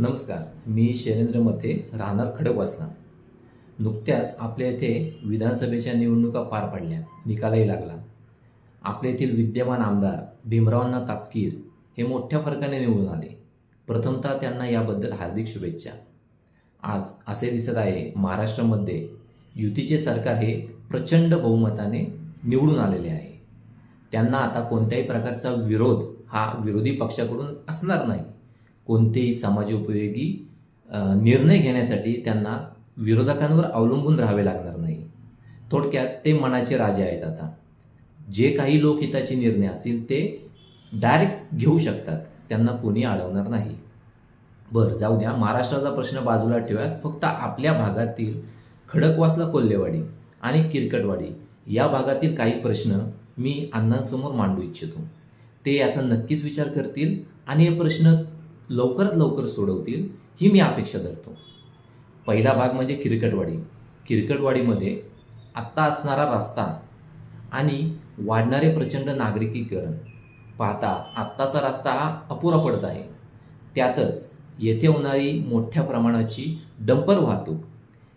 नमस्कार मी शैलेंद्र मते राहणार खडकवासला नुकत्याच आपल्या येथे विधानसभेच्या निवडणुका पार पडल्या निकालही लागला. आपल्या येथील विद्यमान आमदार भीमरावांना तापकीर हे मोठ्या फरकाने निवडून आले. प्रथमतः त्यांना याबद्दल हार्दिक शुभेच्छा. आज असे दिसत आहे महाराष्ट्रामध्ये युतीचे सरकार हे प्रचंड बहुमताने निवडून आलेले आहे. त्यांना आता कोणत्याही प्रकारचा विरोध हा विरोधी पक्षाकडून असणार नाही. कोणतेही समाजोपयोगी निर्णय घेण्यासाठी त्यांना विरोधकांवर अवलंबून राहावे लागणार नाही. थोडक्यात ते मनाचे राजे आहेत आता. जे काही लोकहिताचे निर्णय असतील ते डायरेक्ट घेऊ शकतात. त्यांना कोणी अडवणार नाही. बरं जाऊ द्या. महाराष्ट्राचा प्रश्न बाजूला ठेवूयात. फक्त आपल्या भागातील खडकवासला कोल्हेवाडी आणि किरकटवाडी या भागातील काही प्रश्न मी अण्णांसमोर मांडू इच्छितो. ते याचा नक्कीच विचार करतील आणि हे प्रश्न लवकरात लवकर सोडवतील ही मी अपेक्षा धरतो. पहिला भाग म्हणजे किरकटवाडी. किरकटवाडीमध्ये आत्ता असणारा रस्ता आणि वाढणारे प्रचंड नागरिकीकरण पाहता आत्ताचा रस्ता हा अपुरा पडत आहे. त्यातच येथे होणारी मोठ्या प्रमाणाची डंपर वाहतूक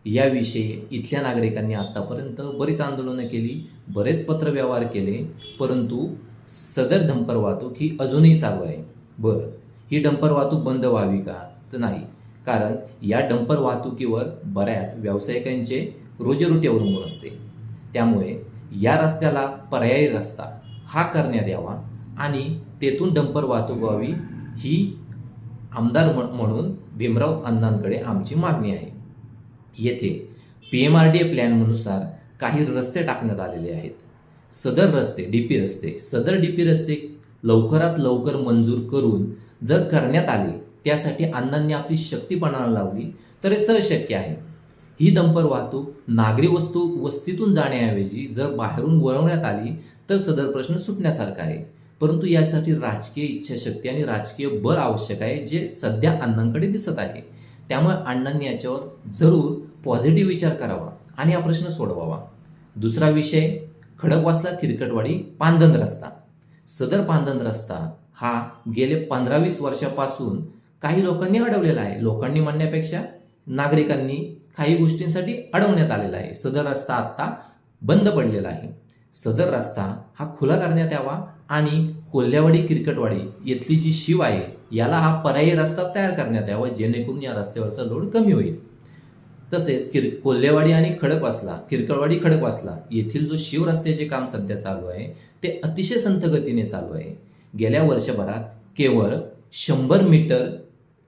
याविषयी इथल्या नागरिकांनी आत्तापर्यंत बरीच आंदोलनं केली बरेच पत्रव्यवहार केले परंतु सदर डंपर वाहतूक ही अजूनही चालू आहे. बरं ही डंपर वाहतूक बंद व्हावी का? तर नाही. कारण या डंपर वाहतुकीवर बऱ्याच व्यावसायिकांचे रोजीरोटी अवलंबून असते. त्यामुळे या रस्त्याला पर्यायी रस्ता हा करण्यात यावा आणि तेथून डंपर वाहतूक व्हावी ही आमदार म्हणून भीमराव अण्णांकडे आमची मागणी आहे. येथे P M R D A प्लॅननुसार काही रस्ते टाकण्यात आलेले आहेत. सदर रस्ते डी पी रस्ते सदर डी पी रस्ते लवकरात लवकर मंजूर करून जर करण्यात आले त्यासाठी अण्णांनी आपली शक्तीपणाला लावली तर हे सहज शक्य आहे. ही दंपर वाहतूक नागरी वस्तू वस्तीतून जाण्याऐवजी जर बाहेरून वळवण्यात आली तर सदर प्रश्न सुटण्यासारखा आहे. परंतु यासाठी राजकीय इच्छाशक्ती आणि राजकीय बळ आवश्यक आहे जे सध्या अण्णांकडे दिसत आहे. त्यामुळे अण्णांनी याच्यावर जरूर पॉझिटिव्ह विचार करावा आणि हा प्रश्न सोडवावा. दुसरा विषय खडकवासला किरकटवाडी पांधन रस्ता. सदर पांधन रस्ता हा गेले पंधरा वीस वर्षापासून काही लोकांनी अडवलेला आहे. लोकांनी म्हणण्यापेक्षा नागरिकांनी काही गोष्टींसाठी अडवण्यात आलेला आहे. सदर रस्ता आत्ता बंद पडलेला आहे. सदर रस्ता हा खुला करण्यात यावा आणि कोल्हेवाडी किरकटवाडी येथली जी शिव आहे याला हा पर्यायी रस्ता तयार करण्यात यावा जेणेकरून या रस्त्यावरचा लोड कमी होईल. तसेच किर कोल्हेवाडी आणि खडकवासला किरकळवाडी खडकवासला येथील जो शिव रस्त्याचे काम सध्या चालू आहे ते अतिशय संथ गतीने चालू आहे. गेल्या वर्षभरात केवळ शंभर मीटर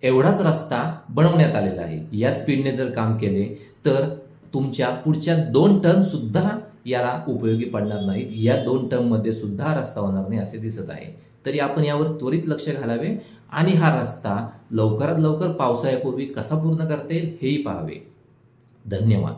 एवढाच रस्ता बनवण्यात आलेला आहे. या स्पीडने जर काम केले तर तुमच्या पुढच्या दोन टर्मसुद्धा याला उपयोगी पडणार नाहीत. या दोन टर्ममध्ये सुद्धा हा रस्ता होणार नाही असे दिसत आहे. तरी आपण यावर त्वरित लक्ष घालावे आणि हा रस्ता लवकरात लवकर पावसाळ्यापूर्वी कसा पूर्ण करता येईल हेही पाहावे. धन्यवाद.